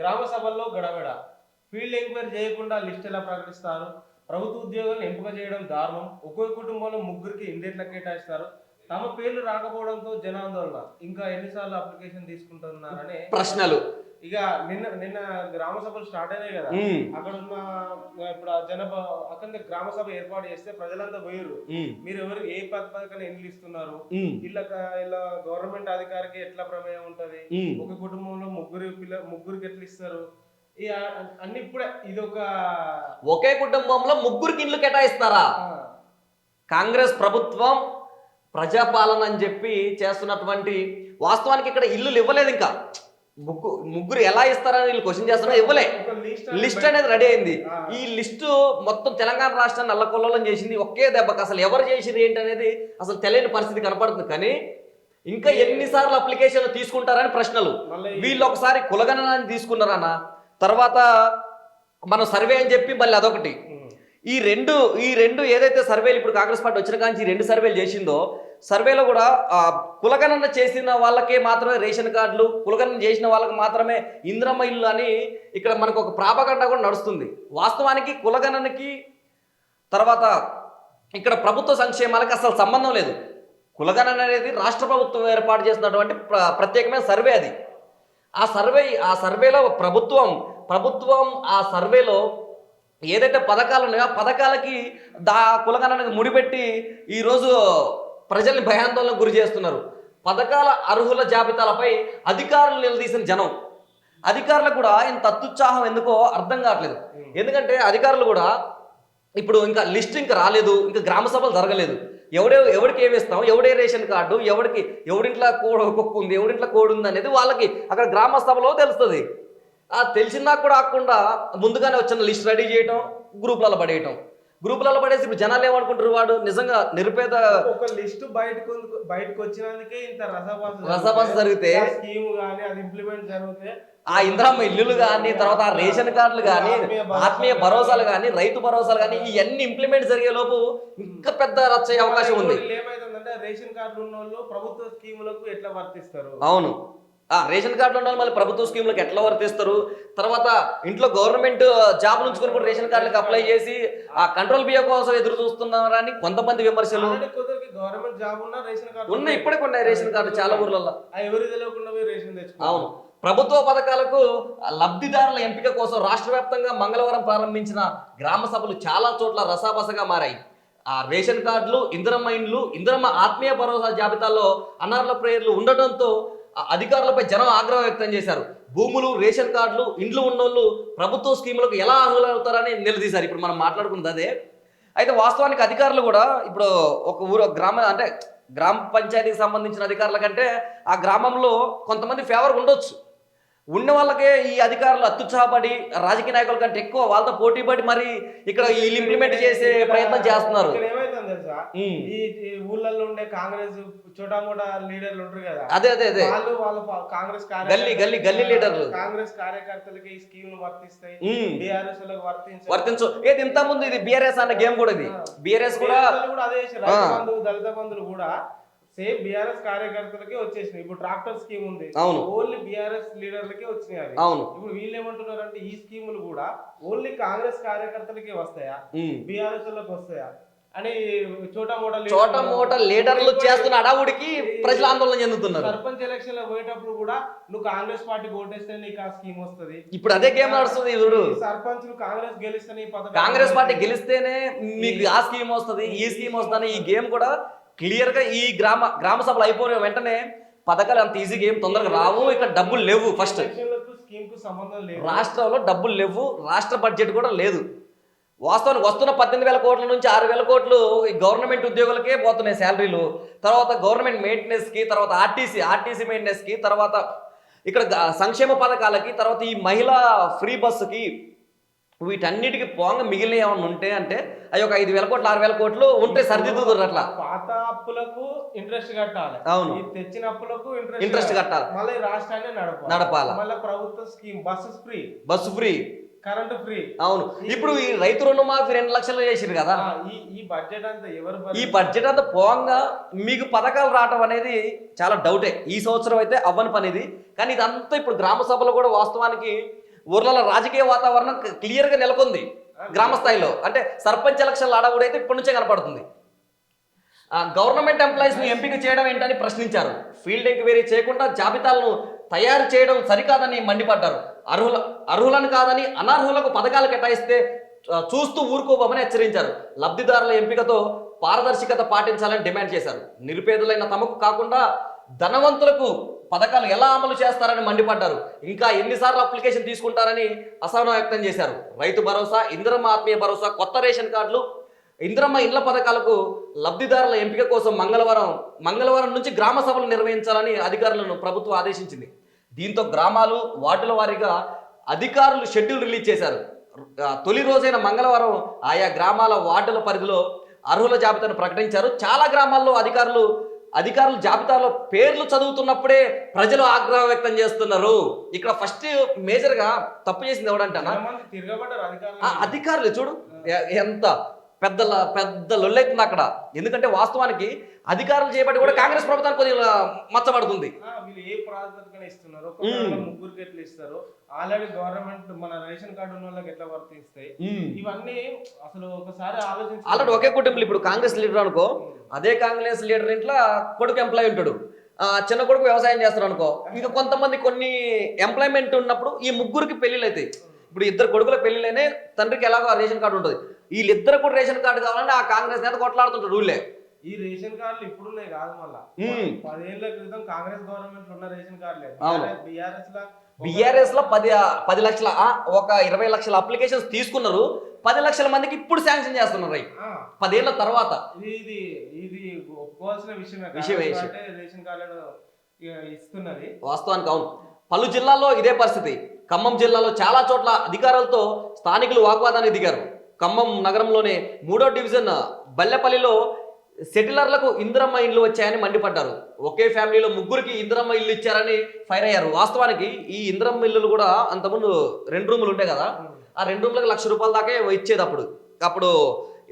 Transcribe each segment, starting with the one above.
గ్రామ సభల్లో గడబడ ఫీల్డ్ ఎంక్వైరీ చేయకుండా లిస్ట్ ఎలా ప్రకటిస్తారు? ప్రభుత్వ ఉద్యోగులను ఎంపిక చేయడం దారుణం. ఒక్కో కుటుంబంలో ముగ్గురికి ఇండెట్ల కేటాయిస్తారు. తమ పేర్లు రాకపోవడంతో జనాందోళన. ఇంకా ఎన్నిసార్లు అప్లికేషన్ తీసుకుంటున్నారనే ప్రశ్నలు. ఇక నిన్న నిన్న గ్రామ సభలు స్టార్ట్ అయినాయి కదా. అక్కడ ఉన్న ఇప్పుడు జనప అక్కడ గ్రామ సభ ఏర్పాటు చేస్తే ప్రజలంతా పోయారు మీరు ఎవరు ఏ పథకాన్ని ఎన్ని ఇస్తున్నారు? ఇలా ఇలా గవర్నమెంట్ అధికారికి ఎట్లా ప్రమేయం ఉంటది. ఒక కుటుంబంలో ముగ్గురు పిల్ల ముగ్గురికి ఎట్లా ఇస్తారు? అన్ని ఇప్పుడే ఇది ఒక ఒకే కుటుంబంలో ముగ్గురికి ఇల్లు కేటాయిస్తారా? కాంగ్రెస్ ప్రభుత్వం ప్రజాపాలన అని చెప్పి చేస్తున్నటువంటి వాస్తవానికి ఇక్కడ ఇల్లులు ఇవ్వలేదు ఇంకా ముగ్గు ముగ్గురు ఎలా ఇస్తారని వీళ్ళు క్వశ్చన్ చేస్తున్నా ఇవ్వలే. లిస్ట్ అనేది రెడీ అయింది. ఈ లిస్టు మొత్తం తెలంగాణ రాష్ట్రాన్ని అల్లకొల్లోలం చేసింది. ఒకే దెబ్బకి అసలు ఎవరు చేసింది ఏంటి అనేది అసలు తెలియని పరిస్థితి కనపడుతుంది. కానీ ఇంకా ఎన్నిసార్లు అప్లికేషన్లు తీసుకుంటారని ప్రశ్నలు. వీళ్ళు ఒకసారి కులగణనాన్ని తీసుకున్నారన్న తర్వాత మనం సర్వే అని చెప్పి మళ్ళీ అదొకటి. ఈ రెండు ఈ రెండు ఏదైతే సర్వేలు ఇప్పుడు కాంగ్రెస్ పార్టీ వచ్చిన కాంచి ఈ రెండు సర్వేలు చేసిందో సర్వేలో కూడా కులగణన చేసిన వాళ్ళకే మాత్రమే రేషన్ కార్డులు కులగణన చేసిన వాళ్ళకి మాత్రమే ఇంద్రమ్మ ఇల్లు అని ఇక్కడ మనకు ఒక ప్రాపగండ కూడా నడుస్తుంది. వాస్తవానికి కులగణనకి తర్వాత ఇక్కడ ప్రభుత్వ సంక్షేమాలకి అసలు సంబంధం లేదు. కులగణన అనేది రాష్ట్ర ప్రభుత్వం ఏర్పాటు చేసినటువంటి ప్ర- ప్రత్యేకమైన సర్వే అది. ఆ సర్వే ఆ సర్వేలో ప్రభుత్వం ప్రభుత్వం ఆ సర్వేలో ఏదైతే పథకాలు ఉన్నాయో ఆ పథకాలకి దా కులగణనకు ముడిపెట్టి ఈరోజు ప్రజల్ని భయాందోళనకు గురి చేస్తున్నారు. పథకాల అర్హుల జాబితాలపై అధికారులు నిలదీసిన జనం. అధికారులకు కూడా ఇంత అత్యుత్సాహం ఎందుకో అర్థం కావట్లేదు. ఎందుకంటే అధికారులు కూడా ఇప్పుడు ఇంకా లిస్ట్ ఇంకా రాలేదు ఇంకా గ్రామ సభలు జరగలేదు. ఎవడే ఎవరికి ఏమిస్తాం ఎవడే రేషన్ కార్డు ఎవరికి ఎవడింట్లో కోడ్ కుక్క ఉంది ఎవడింట్లో కోడ్ ఉంది అనేది వాళ్ళకి అక్కడ గ్రామ సభలో తెలుస్తుంది. ఆ తెలిసిందా కూడా ఆకుండా ముందుగానే వచ్చిన లిస్ట్ రెడీ చేయటం గ్రూప్లలో పడేయటం. గ్రూపులలో పడేసి ఇప్పుడు జనాలు ఏమనుకుంటారు వాడు? నిజంగా నిరుపేద ఒక లిస్ట్ బయటకు బయటకు వచ్చినందుకే ఇంత రసభాస రసభాస జరిగితే స్కీమ్ గానీ అది ఇంప్లిమెంట్ జరిగితే ఆ ఇందిరమ్మ ఇల్లులు కానీ తర్వాత ఆ రేషన్ కార్డులు కానీ ఆత్మీయ భరోసా ఆత్మీయ భరోసాలు కానీ రైతు భరోసాలు కానీ ఇవన్నీ ఇంప్లిమెంట్ జరిగే లోపు ఇంకా పెద్ద రచ్చ అవకాశం ఉంది. ఏమైతుందంటే రేషన్ కార్డులు ఉన్న వాళ్ళు ప్రభుత్వ స్కీములకు ఎట్లా వర్తిస్తారు? అవును. రేషన్ కార్డులు ఉండాలి మళ్ళీ ప్రభుత్వ స్కీమ్లకు ఎట్లా వర్తిస్తారు? తర్వాత ఇంట్లో గవర్నమెంట్ జాబ్ ఉంచుకొని కూడా రేషన్ కార్డులకు అప్లై చేసి ఆ కంట్రోల్ బియ్యం కోసం ఎదురు చూస్తున్నారని కొంతమంది విమర్శలు. గవర్నమెంట్ జాబ్ ఉన్నా రేషన్ కార్డు ఉన్నాయి ఇప్పటికి ఉన్నాయి రేషన్ కార్డు చాలా ఊర్లలో ఆ తెలియకుండా రేషన్ అవును. ప్రభుత్వ పథకాలకు లబ్ధిదారుల ఎంపిక కోసం రాష్ట్ర వ్యాప్తంగా మంగళవారం ప్రారంభించిన గ్రామ సభలు చాలా చోట్ల రసాబసగా మారాయి. ఆ రేషన్ కార్డులు ఇందిరమ్మ ఇండ్లు ఇందిరమ్మ ఆత్మీయ భరోసా జాబితాలో అనర్హుల ప్రేయర్లు ఉండటంతో ఆ అధికారులపై జనం ఆగ్రహం వ్యక్తం చేశారు. భూములు రేషన్ కార్డులు ఇండ్లు ఉన్నోళ్ళు ప్రభుత్వ స్కీములకు ఎలా అర్హులవుతారని నిలదీశారు. ఇప్పుడు మనం మాట్లాడుకున్నది అదే. అయితే వాస్తవానికి అధికారులు కూడా ఇప్పుడు ఒక ఊరు గ్రామ అంటే గ్రామ పంచాయతీకి సంబంధించిన అధికారుల కంటే ఆ గ్రామంలో కొంతమంది ఫేవర్ ఉండొచ్చు. ఉన్న వాళ్ళకే ఈ అధికారులు అత్యుత్సాహపడి రాజకీయ నాయకుల కంటే ఎక్కువ వాళ్ళతో పోటీ పడి మరి ఇక్కడ వీళ్ళు ఇంప్లిమెంట్ చేసే ప్రయత్నం చేస్తున్నారు. తెలుసా. ఈ ఊళ్ళల్లో ఉండే కాంగ్రెస్ చోటా మోటా లీడర్లు ఉంటారు కదా? అదే అదే అదే. వాళ్ళు వాళ్ళ కాంగ్రెస్ గల్లీ, గల్లీ, గల్లీ లీడర్లు. కాంగ్రెస్ కార్యకర్తలకి ఈ స్కీమ్ వర్తిస్తాయి. బీఆర్ఎస్లకు వర్తించాయి వర్తించు. ఏది ఇంత ముందు ఇది బిఆర్ఎస్ అన్న గేమ్ కూడా ఇది. బిఆర్ఎస్ కూడా అదే. బంధువు దళిత బంధువులు కూడా సేమ్ బీఆర్ఎస్ కార్యకర్తలకే వచ్చేసినాయి. ఇప్పుడు ట్రాక్టర్ స్కీమ్ ఉంది. అవును. ఓన్లీ బీఆర్ఎస్ లీడర్లకే వచ్చినాయి అవి. అవును. ఇప్పుడు వీళ్ళు ఏమంటున్నారు అంటే ఈ స్కీములు కూడా ఓన్లీ కాంగ్రెస్ కార్యకర్తలకే వస్తాయా. బీఆర్ఎస్లకు వస్తాయా? అని చోటా మోటా చోట మూట లీడర్లు చేస్తున్న అడావుడికి ప్రజలు ఆందోళన చెందుతున్నారు. సర్పంచ్ ఎలక్షన్లో పోయేటప్పుడు కూడా నువ్వు కాంగ్రెస్ పార్టీ ఓటేస్తే నీకు ఆ స్కీమ్ వస్తది. ఇప్పుడు అదే గేమ్ నడుస్తుంది చూడు. సర్పంచ్ కాంగ్రెస్ గెలిస్తే కాంగ్రెస్ పార్టీ గెలిస్తేనే మీకు ఆ స్కీమ్ వస్తుంది ఈ స్కీమ్ వస్తుంది ఈ గేమ్ కూడా క్లియర్గా ఈ గ్రామ గ్రామ సభలు అయిపోయిన వెంటనే పథకాలు అంత ఈజీ గేమ్ తొందరగా రావు ఇక్కడ డబ్బులు లేవు ఫస్ట్. ఎలక్షన్లకు స్కీమ్కు సంబంధం లేదు. రాష్ట్రంలో డబ్బులు లేవు రాష్ట్ర బడ్జెట్ కూడా లేదు. వాస్తవానికి వస్తున్న పద్దెనిమిది వేల కోట్ల నుంచి ఆరు వేల కోట్లు ఈ గవర్నమెంట్ ఉద్యోగులకే పోతున్నాయి శాలరీలు. తర్వాత గవర్నమెంట్ మెయింటెనెన్స్కి తర్వాత ఆర్టీసీ ఆర్టీసీ మెయింటెనెన్స్కి తర్వాత ఇక్కడ సంక్షేమ పథకాలకి తర్వాత ఈ మహిళా ఫ్రీ బస్సుకి వీటన్నిటికి పోంగ మిగిలిన ఏమన్నా ఉంటే అంటే అవి ఒక ఐదు వేల కోట్లు ఆరు వేల కోట్లు ఉంటే సరిదిద్దుతారు అట్లా. పాత అప్పులకు ఇంట్రెస్ట్ కట్టాలి. అవును. తెచ్చిన అప్పులకు ఇంట్రెస్ట్ కట్టాలి. మళ్ళీ రాష్ట్రాన్ని నడపాలి. నడపాలి. మళ్ళీ ప్రభుత్వ scheme buses free. Bus free. Current free. అవును. ఇప్పుడు ఈ రైతు రుణమాఫీ రెండు లక్షలు చేసిరు కదా. ఈ బడ్జెట్ అంతా ఎవరు ఈ? బడ్జెట్ అంతా పోంగా మీకు పథకాలు రావటం అనేది చాలా డౌటే. ఈ సంవత్సరం అయితే అవ్వని పని ఇది కానీ ఇదంతా ఇప్పుడు గ్రామ సభలో కూడా వాస్తవానికి ఊర్లలో రాజకీయ వాతావరణం క్లియర్గా నెలకొంది. గ్రామ స్థాయిలో. అంటే సర్పంచ్ ఎలక్షన్లు ఆడకూడదు అయితే ఇప్పటి నుంచే కనపడుతుంది. గవర్నమెంట్ ఎంప్లాయీస్ని ఎంపిక చేయడం ఏంటని ప్రశ్నించారు. ఫీల్డ్ ఎంక్వైరీ చేయకుండా జాబితాలను తయారు చేయడం సరికాదని మండిపడ్డారు. అర్హుల అర్హులను కాదని అనర్హులకు పథకాలు కేటాయిస్తే చూస్తూ ఊరుకోబోమని హెచ్చరించారు. లబ్ధిదారుల ఎంపికతో పారదర్శకత పాటించాలని డిమాండ్ చేశారు. నిరుపేదలైన తమకు కాకుండా ధనవంతులకు పథకాలు ఎలా అమలు చేస్తారని మండిపడ్డారు. ఇంకా ఎన్నిసార్లు అప్లికేషన్ తీసుకుంటారని అసహనం వ్యక్తం చేశారు. రైతు భరోసా ఇంద్రమ్మ ఆత్మీయ భరోసా కొత్త రేషన్ కార్డులు ఇంద్రమ్మ ఇళ్ళ పథకాలకు లబ్ధిదారుల ఎంపిక కోసం మంగళవారం మంగళవారం నుంచి గ్రామ సభలు నిర్వహించాలని అధికారులను ప్రభుత్వం ఆదేశించింది. దీంతో గ్రామాలు వార్డుల వారీగా అధికారులు షెడ్యూల్ రిలీజ్ చేశారు. తొలి రోజైన మంగళవారం ఆయా గ్రామాల వార్డుల పరిధిలో అర్హుల జాబితాను ప్రకటించారు. చాలా గ్రామాల్లో అధికారులు అధికారులు జాబితాలో పేర్లు చదువుతున్నప్పుడే ప్రజలు ఆగ్రహం వ్యక్తం చేస్తున్నారు. ఇక్కడ ఫస్ట్ మేజర్గా తప్పు చేసింది ఎవడంటానా అధికారులు. చూడు. ఎంత పెద్ద పెద్ద లొల్లెత్తుంది అక్కడ. ఎందుకంటే వాస్తవానికి అధికారులు చేపట్టి కూడా కాంగ్రెస్ ప్రభుత్వానికి కొద్దిగా మచ్చబడుతుంది. వీళ్ళు ఏ ప్రాతిపదికన ఇస్తున్నారు ముగ్గురికి ఎట్లా ఇస్తారు ఆల్రెడీ గవర్నమెంట్ మన రేషన్ కార్డు ఉన్న వాళ్ళకి ఎట్లా వర్తిస్తాయి ఇవన్నీ అసలు ఒకసారి ఆలోచించి ఆల్రెడీ ఒకే కుటుంబం ఇప్పుడు కాంగ్రెస్ లీడర్ అనుకో అదే కాంగ్రెస్ లీడర్ ఇంట్లో కొడుకు ఎంప్లాయ్ ఉంటాడు. ఆ చిన్న కొడుకు వ్యవసాయం చేస్తాడు అనుకో ఇంకా కొంతమంది కొన్ని ఎంప్లాయ్మెంట్ ఉన్నప్పుడు ఈ ముగ్గురికి పెళ్ళిళ్ళు అవుతాయి. ఇప్పుడు ఇద్దరు కొడుకుల పెళ్ళిళ్ళనే తండ్రికి ఎలాగో రేషన్ కార్డు ఉంటుంది. వీళ్ళిద్దరు కూడా రేషన్ కార్డు కావాలంటే ఆ కాంగ్రెస్ నేత కొట్లాడుతుంటాడు ఊళ్ళే ఈ రేషన్ కార్డులు ఇప్పుడున్నాయి కాదు మళ్ళా. పదేళ్ళ క్రితం కాంగ్రెస్ గవర్నమెంట్ ఉన్న రేషన్ కార్డులే. బిఆర్ఎస్ లా బిఆర్ఎస్లో పది పది లక్షల ఒక ఇరవై లక్షల అప్లికేషన్స్ తీసుకున్నారు. పది లక్షల మందికి ఇప్పుడు శాంక్షన్ చేస్తున్నారు పదేళ్ళ తర్వాత. ఇది ఇది ఒప్పుకోవాల్సిన విషయం. రేషన్ కార్డులను ఇక ఇస్తున్నది. వాస్తవానికి అవును. పలు జిల్లాల్లో ఇదే పరిస్థితి. ఖమ్మం జిల్లాలో చాలా చోట్ల అధికారులతో స్థానికులు వాగ్వాదానికి దిగారు. ఖమ్మం నగరంలోనే మూడో డివిజన్ బల్లెపల్లిలో సెటిలర్లకు ఇందిరమ్మ ఇల్లు వచ్చాయని మండిపడ్డారు. ఒకే ఫ్యామిలీలో ముగ్గురికి ఇందిరమ్మ ఇల్లు ఇచ్చారని ఫైర్ అయ్యారు. వాస్తవానికి ఈ ఇందిరమ్మ ఇల్లులు కూడా అంతకుముందు రెండు రూములు ఉంటాయి కదా ఆ రెండు రూములకు లక్ష రూపాయల దాకే ఇచ్చేది అప్పుడు. అప్పుడు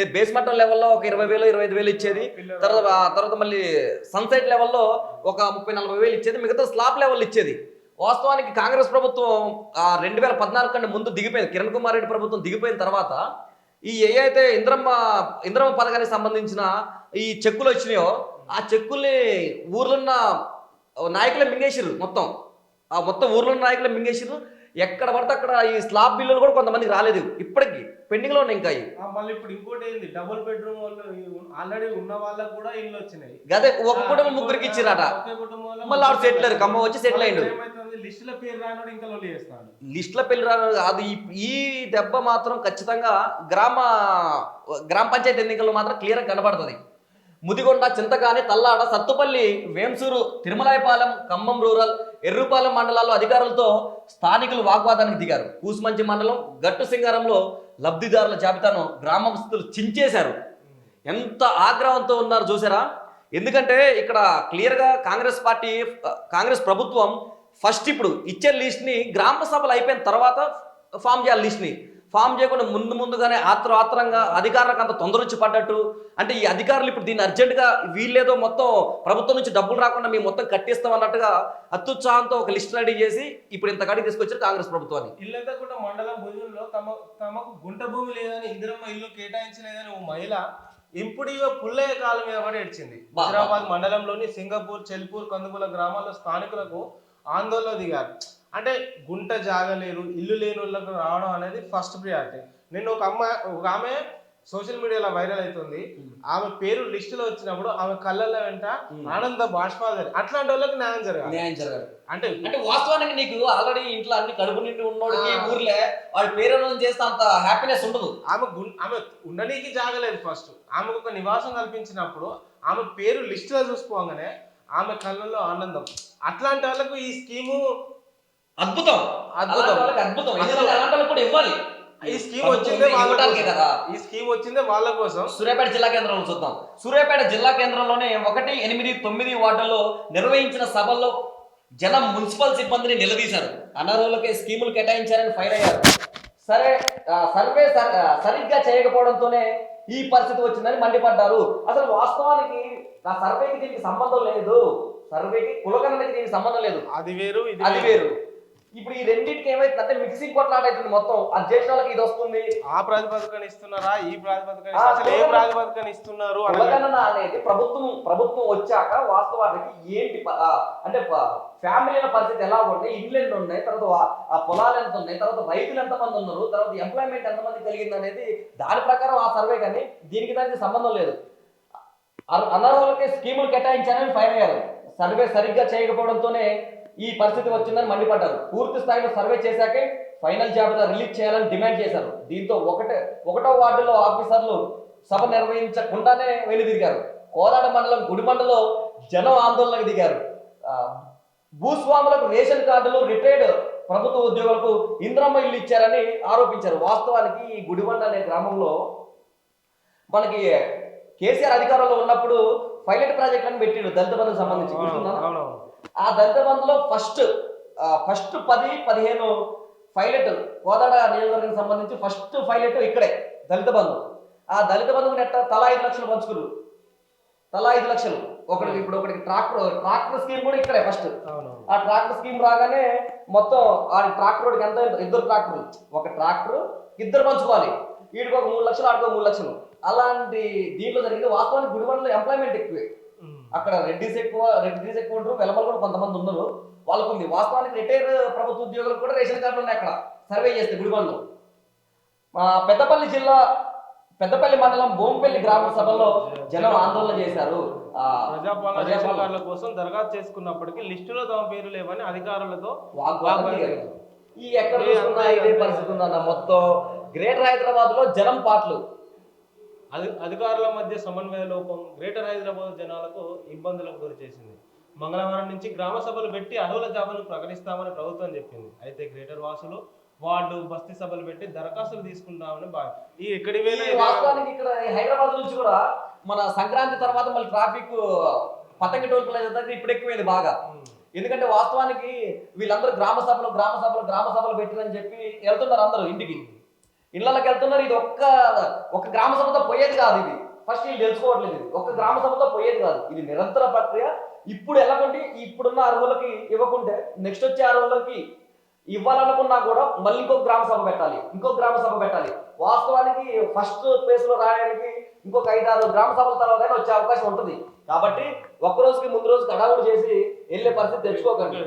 ఏ బేస్మెంట్ లెవెల్లో ఒక ఇరవై వేలు ఇరవై ఐదు వేలు ఇచ్చేది. తర్వాత తర్వాత మళ్ళీ సన్సైట్ లెవెల్లో ఒక ముప్పై నలభై వేలు ఇచ్చేది. మిగతా స్లాబ్ లెవెల్ ఇచ్చేది. వాస్తవానికి కాంగ్రెస్ ప్రభుత్వం రెండు వేల పద్నాలుగు కంటే ముందు దిగిపోయింది. కిరణ్ కుమార్ రెడ్డి ప్రభుత్వం దిగిపోయిన తర్వాత ఈ ఏ అయితే ఇంద్రమ్మ ఇంద్రమ్మ పథకానికి సంబంధించిన ఈ చెక్కులు వచ్చినాయో ఆ చెక్కుల్ని ఊర్లున్న నాయకులే మింగేసిర్రు మొత్తం. ఆ మొత్తం ఊర్లో నాయకులే మింగేసిర్రు. ఎక్కడ పడితే అక్కడ ఈ స్లాబ్ బిల్లులు కూడా కొంతమందికి రాలేదు. ఇప్పటికి పెండింగ్లో ఉన్నాయి ఇంకా మళ్ళీ ఇప్పుడు ఇంకోటి ఏంది? డబుల్ బెడ్రూమ్ వాళ్ళు ఆల్రెడీ ఉన్న వాళ్ళకు కూడా ఇల్లు వచ్చినాయి. అదే ఒక కుటుంబం ముగ్గురికి ఇచ్చిరట మళ్ళీ ఆడు సెటిలర్ కమ్మ వచ్చి సెటిల్ అయ్యిండు. లిస్టుల పేరు రానోడు ఇంకా లొల్లి చేస్తాడు. లిస్టుల పేరు రాను అది ఈ- ఈ దెబ్బ మాత్రం ఖచ్చితంగా గ్రామ గ్రామ పంచాయతీ ఎన్నికల్లో మాత్రం క్లియర్గా కనబడుతుంది. ముదిగొండ చింతకాని తల్లాడ సత్తుపల్లి వేంసూరు తిరుమలాయపాలెం ఖమ్మం రూరల్ ఎర్రుపాలెం మండలాల్లో అధికారులతో స్థానికులు వాగ్వాదానికి దిగారు. కూసుమంచి మండలం గట్టు సింగారంలో లబ్ధిదారుల జాబితాను గ్రామస్తులు చించేశారు. ఎంత ఆగ్రహంతో ఉన్నారు చూసారా? ఎందుకంటే ఇక్కడ క్లియర్గా కాంగ్రెస్ పార్టీ కాంగ్రెస్ ప్రభుత్వం ఫస్ట్ ఇప్పుడు ఇచ్చే లిస్ట్ని గ్రామ సభలు అయిపోయిన తర్వాత ఫామ్ చేయాలి లిస్ట్ని. ఫామ్ చేయకుండా ముందు ముందుగానే ఆత్ర ఆత్రంగా అధికారులకు అంత తొందర వచ్చి పడ్డట్టు. అంటే ఈ అధికారులు ఇప్పుడు దీన్ని అర్జెంటుగా వీళ్ళేదో మొత్తం ప్రభుత్వం నుంచి డబ్బులు రాకుండా మేము మొత్తం కట్టిస్తాం అన్నట్టుగా అత్యుత్సాహంతో ఒక లిస్ట్ రెడీ చేసి ఇప్పుడు ఇంత కాడికి తీసుకొచ్చారు కాంగ్రెస్ ప్రభుత్వాన్ని. ఇల్లంతా కూడా మండలం భుజంలో తమ తమకు గుంట భూమి లేదని ఇందిరమ్మ ఇల్లు కేటాయించలేదని ఓ మహిళ ఇంపుడిగా పుల్లయ్య కాలం మీద పడి ఏడ్చింది. హైదరాబాద్ మండలంలోని సింగపూర్ చెల్పూర్ కందుకూల గ్రామాల్లో స్థానికులకు ఆందోళన దిగారు. అంటే గుంట జాగలేరు ఇల్లు లేని వాళ్ళకు రావడం అనేది ఫస్ట్ ప్రియారిటీ నిన్న ఒక అమ్మ ఒక ఆమె సోషల్ మీడియాలో వైరల్ అవుతుంది. ఆమె పేరు లిస్టులో వచ్చినప్పుడు ఆమె కళ్ళల్లో వెంట ఆనంద బాష్పాదరి అట్లాంటి వాళ్ళకి న్యాయం జరగాలి. న్యాయం జరగాలి. అంటే అంటే వాస్తవానికి నీకు ఆల్రెడీ ఇంట్లో అన్ని కడుపు నిండి ఉన్నోడికి. ఊర్లే వాడి పేరు చేస్తే అంత హ్యాపీనెస్ ఉండదు. ఆమె ఆమె ఉండనీకి జాగలేదు ఫస్ట్ ఆమెకు ఒక నివాసం కల్పించినప్పుడు ఆమె పేరు లిస్టులో చూసుకోగానే ఆమె కళ్ళల్లో ఆనందం. అట్లాంటి వాళ్ళకు ఈ స్కీము అద్భుతం. అద్భుతం. వాళ్ళకి అద్భుతం. అలాంటి వాళ్ళకి కూడా ఇవ్వాలి. ఈ స్కీమ్ వచ్చిందే వాళ్ళ ఇవ్వడానికే కోసం. కదా. ఈ స్కీమ్ వచ్చిందే వాళ్ళ కోసం. సూర్యాపేట జిల్లా కేంద్రంలో చూద్దాం. సూర్యాపేట జిల్లా కేంద్రంలోనే ఒకటి ఎనిమిది తొమ్మిది వార్డుల్లో నిర్వహించిన సభల్లో జనం మున్సిపల్ సిబ్బందిని నిలదీశారు. అనర్హులకే స్కీములు కేటాయించారని ఫైర్ అయ్యారు. సరే సర్వే సరిగ్గా చేయకపోవడంతోనే ఈ పరిస్థితి వచ్చిందని మండిపడ్డారు. అసలు వాస్తవానికి ఆ సర్వేకి దీనికి సంబంధం లేదు. సర్వేకి కులగణనకి దీనికి సంబంధం లేదు. అది వేరు ఇది అది వేరు. ఇప్పుడు ఈ రెండింటికి ఏమైతుందంటే మిక్సింగ్ కొట్లాట అవుతుంది మొత్తం. అది చేసిన వాళ్ళకి ఇది వస్తుంది. ఆ ప్రాతిపదికన ఇస్తున్నారా? ఈ ప్రాతిపదికన? అసలు ఏ ప్రాతిపదికన ఇస్తున్నారు కులగణన అనేది ప్రభుత్వం ప్రభుత్వం వచ్చాక వాస్తవానికి ఏంటి అంటే ఫ్యామిలీల పరిస్థితి ఎలా ఉన్నాయి ఇల్లు ఎన్ని ఉన్నాయి? తర్వాత ఆ పొలాలు ఎంత ఉన్నాయి? తర్వాత రైతులు ఎంతమంది ఉన్నారు? తర్వాత ఎంప్లాయ్మెంట్ ఎంతమంది కలిగింది అనేది దాని ప్రకారం ఆ సర్వే కానీ దీనికి దానికి సంబంధం లేదు. అన- అనర్హులకే స్కీములు కేటాయించారని ఫైన్ అయ్యారు. సర్వే సరిగ్గా చేయకపోవడంతోనే ఈ పరిస్థితి వచ్చిందని మండిపడ్డారు. పూర్తి స్థాయిలో సర్వే చేశాకే ఫైనల్ జాబితా రిలీజ్ చేయాలని డిమాండ్ చేశారు. దీంతో ఒకటే ఒకటో వార్డులో ఆఫీసర్లు సభ నిర్వహించకుండానే వెలుదిరిగారు కోలాడ మండలం గుడిమండలో జనం ఆందోళనకు దిగారు. భూస్వాములకు రేషన్ కార్డులు రిటైర్డ్ ప్రభుత్వ ఉద్యోగులకు ఇంద్రమ్మ ఇల్లు ఇచ్చారని ఆరోపించారు. వాస్తవానికి ఈ గుడిమండ అనే గ్రామంలో మనకి కేసీఆర్ అధికారంలో ఉన్నప్పుడు పైలట్ ప్రాజెక్ట్ అని పెట్టిండు దళిత బంధుకు సంబంధించి గుర్తుందా? ఆ దళిత బంధులో ఫస్ట్ ఫస్ట్ పది పదిహేను పైలట్ కోదాడ నియోజకవర్గానికి సంబంధించి ఫస్ట్ పైలట్ ఇక్కడే దళిత బంధు. ఆ దళిత బంధువుని నెట్ట తలా ఐదు లక్షలు పంచుకున్నారు. తలా ఐదు లక్షలు. ఒకటి ఇప్పుడు ఒకటికి ట్రాక్టర్ ట్రాక్టర్ స్కీమ్ కూడా ఇక్కడే ఫస్ట్ ఆ ట్రాక్టర్ స్కీమ్ రాగానే మొత్తం ఆ ట్రాక్టర్ ఎంత? ఇద్దరు ట్రాక్టర్లు. ఒక ట్రాక్టర్ ఇద్దరు పంచుకోవాలి. వీడికి ఒక మూడు లక్షలు ఆడికి ఒక మూడు లక్షలు. అలాంటి దీంట్లో జరిగింది. వాస్తవానికి గుడిబండలో ఎంప్లాయ్మెంట్ ఎక్కువే. అక్కడ రెడ్డిస్ ఎక్కువ రెడ్డిస్ ఎక్కువ ఉంటారు. వెలమలు కూడా కొంతమంది ఉన్నారు. వాళ్ళకు ఉంది. వాస్తవానికి రిటైర్ ప్రభుత్వ ఉద్యోగులకు కూడా రేషన్ కార్డులు ఉన్నాయి అక్కడ. సర్వే చేస్తే గుడిబండ్లు మా పెద్దపల్లి జిల్లా పెద్దపల్లి మండలం బోంపల్లి గ్రామ సభలో జనం ఆందోళన చేశారు. ఆ, ప్రజాపాలన రేషన్ ప్రజాపాలన కార్డుల కోసం దరఖాస్తు చేసుకున్నప్పటికీ లిస్టులో తమ పేరు లేవని అధికారులతో. ఈ ఎక్కడ. పరిస్థితి ఉందన్న మొత్తం. గ్రేటర్ హైదరాబాద్లో జనం పాటలు. అధికారుల మధ్య సమన్వయ లోపం గ్రేటర్ హైదరాబాద్ జనాలకు ఇబ్బందులకు గురి చేసింది. మంగళవారం నుంచి గ్రామ సభలు పెట్టి అర్హుల జాబులు ప్రకటిస్తామని ప్రభుత్వం చెప్పింది. అయితే గ్రేటర్ వాసులు వార్డు బస్తీ సభలు పెట్టి దరఖాస్తులు తీసుకుంటామని బాగా ఈ ఎక్కడి వాస్తవానికి ఇక్కడ హైదరాబాద్ నుంచి కూడా మన సంక్రాంతి తర్వాత మళ్ళీ ట్రాఫిక్ పతంగి టోల్ ప్లాజా దగ్గర ఇప్పుడు ఎక్కువైంది బాగా. ఎందుకంటే వాస్తవానికి వీళ్ళందరూ గ్రామ సభలు గ్రామ సభలు గ్రామ సభలు పెట్టిరని చెప్పి వెళ్తున్నారు అందరూ ఇంటికి. ఇళ్ళకి వెళ్తున్నారు ఇది ఒక్క ఒక గ్రామ సభతో పోయేది కాదు ఇది. ఫస్ట్ వీళ్ళు తెలుసుకోవట్లేదు ఇది. ఒక్క గ్రామ సభతో పోయేది కాదు. ఇది నిరంతర ప్రక్రియ. ఇప్పుడు ఎలాగంటే ఇప్పుడున్న అర్హులకి ఇవ్వకుంటే నెక్స్ట్ వచ్చే అర్హులకి ఇవ్వాలనుకున్నా కూడా మళ్ళీ ఇంకొక గ్రామ సభ పెట్టాలి. ఇంకొక గ్రామ సభ పెట్టాలి. వాస్తవానికి ఫస్ట్ ప్లేస్లో రాయడానికి ఇంకొక ఐదారు గ్రామ సభల తర్వాత వచ్చే అవకాశం ఉంటుంది. కాబట్టి ఒక్క రోజుకి ముందు రోజు అడావుడు చేసి వెళ్ళే పరిస్థితి తెచ్చుకోకండి.